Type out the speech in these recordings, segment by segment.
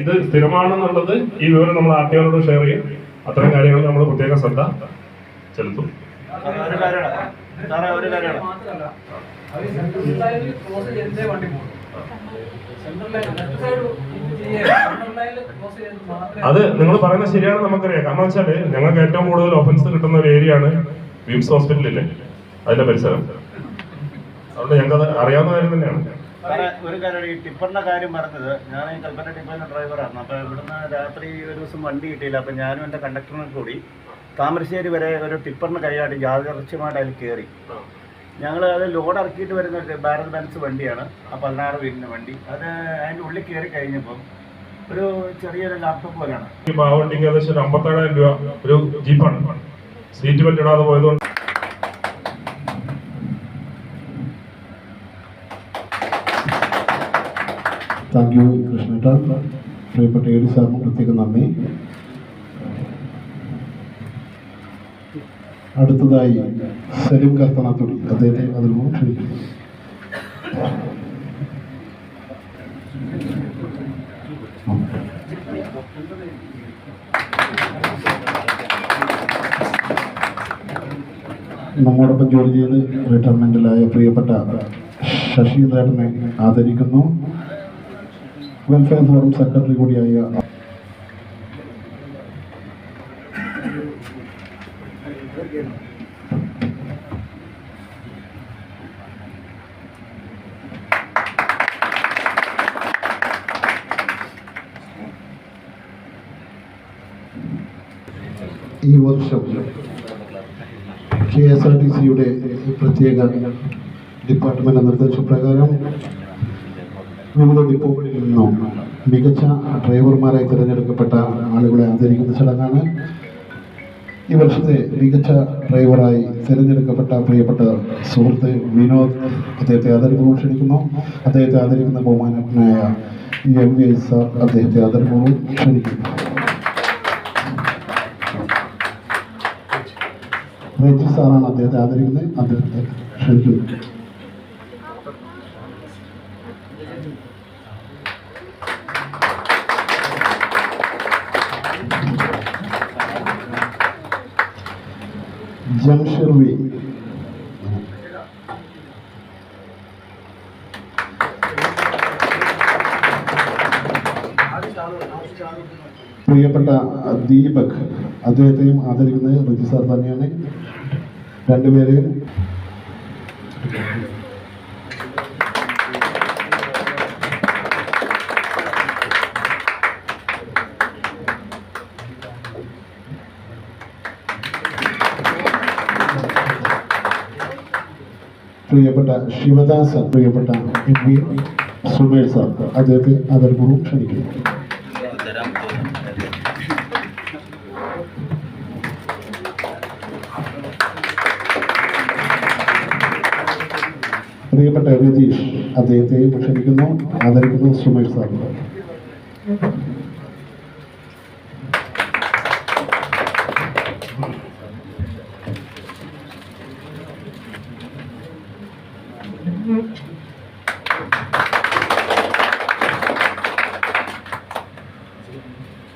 ഇത് സ്ഥിരമാണെന്നുള്ളത് ഈ വിവരം നമ്മൾ ആർട്ടികളോട് ഷെയർ ചെയ്യും. അത്തരം കാര്യങ്ങൾ നമ്മൾ പ്രത്യേക ശ്രദ്ധ ചെലുത്തും. അത് നിങ്ങൾ പറയുന്നത് ശരിയാണ് നമുക്കറിയാം. കാരണം വെച്ചാൽ ഞങ്ങൾക്ക് ഏറ്റവും കൂടുതൽ ഓഫൻസ് കിട്ടുന്ന ഒരു ഏരിയ ആണ് വിംസ് ഹോസ്പിറ്റലില്ലേ അതിന്റെ പരിസരം. അതുകൊണ്ട് ഞങ്ങൾക്ക് അറിയാവുന്ന കാര്യം തന്നെയാണ്. ഒരു കാര്യം ഈ ടിപ്പറിന്റെ കാര്യം പറഞ്ഞത് ഞാൻ ഈ കൽപ്പറ്റ ടിപ്പറിന്റെ ഡ്രൈവറാണ്. അപ്പോൾ ഇവിടുന്ന് രാത്രി ഒരു ദിവസം വണ്ടി കിട്ടിയില്ല. അപ്പോൾ ഞാനും എന്റെ കണ്ടക്ടറിനും കൂടി താമരശ്ശേരി വരെ ഒരു ടിപ്പറിന് കൈയാട്ടി യാദർച്ഛ്യമായിട്ട് അതിൽ കയറി ഞങ്ങൾ അത് ലോഡ് ഇറക്കിയിട്ട് വരുന്ന ഭാരത് ബെൻസ് വണ്ടിയാണ്. ആ പതിനാറ് വീടിന്റെ വണ്ടി. അത് അതിന്റെ ഉള്ളിൽ കയറി കഴിഞ്ഞപ്പം ഒരു ചെറിയൊരു ലാപ്ടോപ്പ് പോലെയാണ്. ഈ ഏകദേശം അമ്പത്തേഴായിരം രൂപ ഒരു ജീപ്പാണ്. സീറ്റ് ബെൽറ്റ് ഇടാതെ പോയതുകൊണ്ട് താങ്ക് യു കൃഷ്ണേട്ട. പ്രിയപ്പെട്ട എ ഡി സാറിന് പ്രത്യേകം നന്ദി. അടുത്തതായി സലിം കർത്തനാത്തുടി അദ്ദേഹത്തെ അതിൽ ക്ഷണിക്കുന്നു. നമ്മോടൊപ്പം ജോലി ചെയ്ത് റിട്ടയർമെന്റിലായ പ്രിയപ്പെട്ട ശശിധരനെ ആദരിക്കുന്നു. വെൽഫെയർ ഫോറം സെക്രട്ടറി കൂടിയായ ഈ വർഷം കെ എസ് ആർ ടി സിയുടെ പ്രത്യേക ഡിപ്പാർട്ട്മെന്റ് നിർദ്ദേശപ്രകാരം വിവിധ ഡിപ്പോകളിൽ നിന്നും മികച്ച ഡ്രൈവർമാരായി തിരഞ്ഞെടുക്കപ്പെട്ട ആളുകളെ ആദരിക്കുന്ന ചടങ്ങാണ് ഈ വർഷത്തെ മികച്ച ഡ്രൈവറായി തിരഞ്ഞെടുക്കപ്പെട്ട പ്രിയപ്പെട്ട സുഹൃത്ത് വിനോദ്. അദ്ദേഹത്തെ ആദരപൂർവം ക്ഷണിക്കുന്നു. അദ്ദേഹത്തെ ആദരിക്കുന്ന ബഹുമാനനായ എം വി സാർ അദ്ദേഹത്തെ ആദരപൂർവം ക്ഷണിക്കുന്നു. റേജി സാറാണ് അദ്ദേഹത്തെ ആദരിക്കുന്നത്. അദ്ദേഹത്തെ ക്ഷണിക്കുന്നു. ജംഷർ വി പ്രിയപ്പെട്ട ദീപക് അദ്ദേഹത്തെയും ആദരിക്കുന്നത് റജി സാർ തന്നെയാണ്. രണ്ടുപേരെയും പ്രിയപ്പെട്ട ശിവദാസ് പ്രിയപ്പെട്ട എം വി സുമേഷ് സാർ അദ്ദേഹത്തെ ആദരപൂർവം ക്ഷണിക്കുന്നു പ്രിയപ്പെട്ട രതീഷ് അദ്ദേഹത്തെയും ക്ഷണിക്കുന്നു ആദരിക്കുന്നു സുമേഷ് സാർ.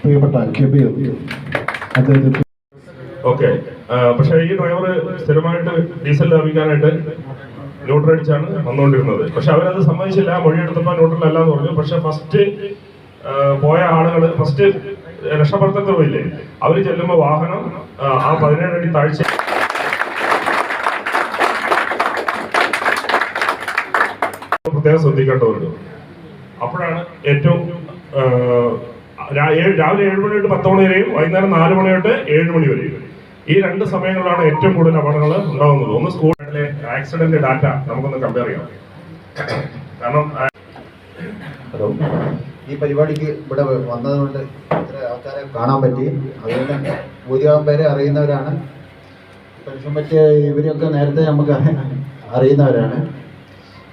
പ്രിയപ്പെട്ട കബീർ. അദ്ദേഹത്തെ ഓക്കെ. പക്ഷെ ഈ ഡ്രൈവർ സ്ഥിരമായിട്ട് ഡീസൽ ലാഭിക്കാനായിട്ട് ന്യൂട്രൽ അടിച്ചാണ് വന്നുകൊണ്ടിരുന്നത്. പക്ഷെ അവരത് സമ്മതിച്ചില്ല. മൊഴിയെടുത്തപ്പോൾ ന്യൂട്രൽ അല്ല എന്ന് പറഞ്ഞു. പക്ഷെ ഫസ്റ്റ് പോയ ആളുകൾ ഫസ്റ്റ് രക്ഷപ്പെടുത്തൽ പോയില്ലേ അവർ ചെല്ലുമ്പോൾ വാഹനം ആ, പതിനേഴ് അടി താഴ്ച പ്രത്യേകം ശ്രദ്ധിക്കേണ്ടതുണ്ട്. അപ്പോഴാണ് ഏറ്റവും രാവിലെ ഏഴ് മണി തൊട്ട് പത്ത് മണി വരെയും വൈകുന്നേരം നാല് മണി തൊട്ട് ഏഴ് മണി വരെയും. ഈ രണ്ട് സമയങ്ങളിലാണ് ഏറ്റവും കൂടുതൽ അപകടങ്ങൾ ഉണ്ടാകുന്നത്. ഒന്ന് സ്കൂളിലെ ആക്സിഡന്റ് ഡാറ്റ നമുക്കൊന്ന് കമ്പയർ ചെയ്യാം. കാരണം ഹലോ. ഈ പരിപാടിക്ക് ഇവിടെ വന്നതുകൊണ്ട് ഇത്ര ആൾക്കാരെ കാണാൻ പറ്റി. അതുകൊണ്ട് ഭൂരിഭാഗം പേരെ അറിയുന്നവരാണ്. പരിശ്രമിച്ച് ഇവരെയൊക്കെ നേരത്തെ നമുക്ക് അറി- അറിയുന്നവരാണ്.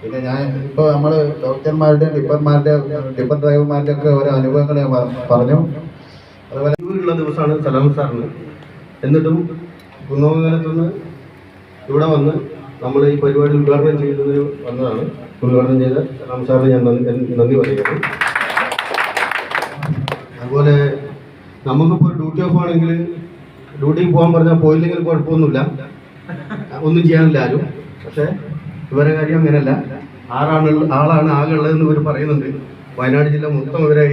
പിന്നെ ഞാൻ ഇപ്പോൾ നമ്മൾ ഡോക്ടർമാരുടെ ടിപ്പർമാരുടെ ടിപ്പർ ഡ്രൈവർമാരുടെ ഒക്കെ ഓരോ അനുഭവങ്ങൾ ഞാൻ പറഞ്ഞു. അതുപോലെ ഉള്ള ദിവസമാണ് സലാം സാറിന്. എന്നിട്ടും കുന്നമംഗലത്തുനിന്ന് ഇവിടെ വന്ന് നമ്മൾ ഈ പരിപാടി ഉദ്ഘാടനം ചെയ്യുന്നതിന് വന്നതാണ്. ഉദ്ഘാടനം ചെയ്ത സലാം സാറിന് ഞാൻ നന്ദി പറയുന്നു. അതുപോലെ നമുക്കിപ്പോൾ ഡ്യൂട്ടി ഓഫ് ആണെങ്കിൽ ഡ്യൂട്ടിക്ക് പോകാൻ പറഞ്ഞാൽ പോയില്ലെങ്കിൽ കുഴപ്പമൊന്നുമില്ല. ഒന്നും ചെയ്യാനില്ല ആരും. പക്ഷേ ഇവരെ കാര്യം അങ്ങനെയല്ല. ആറാണ് ആളാണ് ആകെ ഉള്ളതെന്ന് ഇവർ പറയുന്നുണ്ട്. വയനാട് ജില്ല മൊത്തം ഇവരെ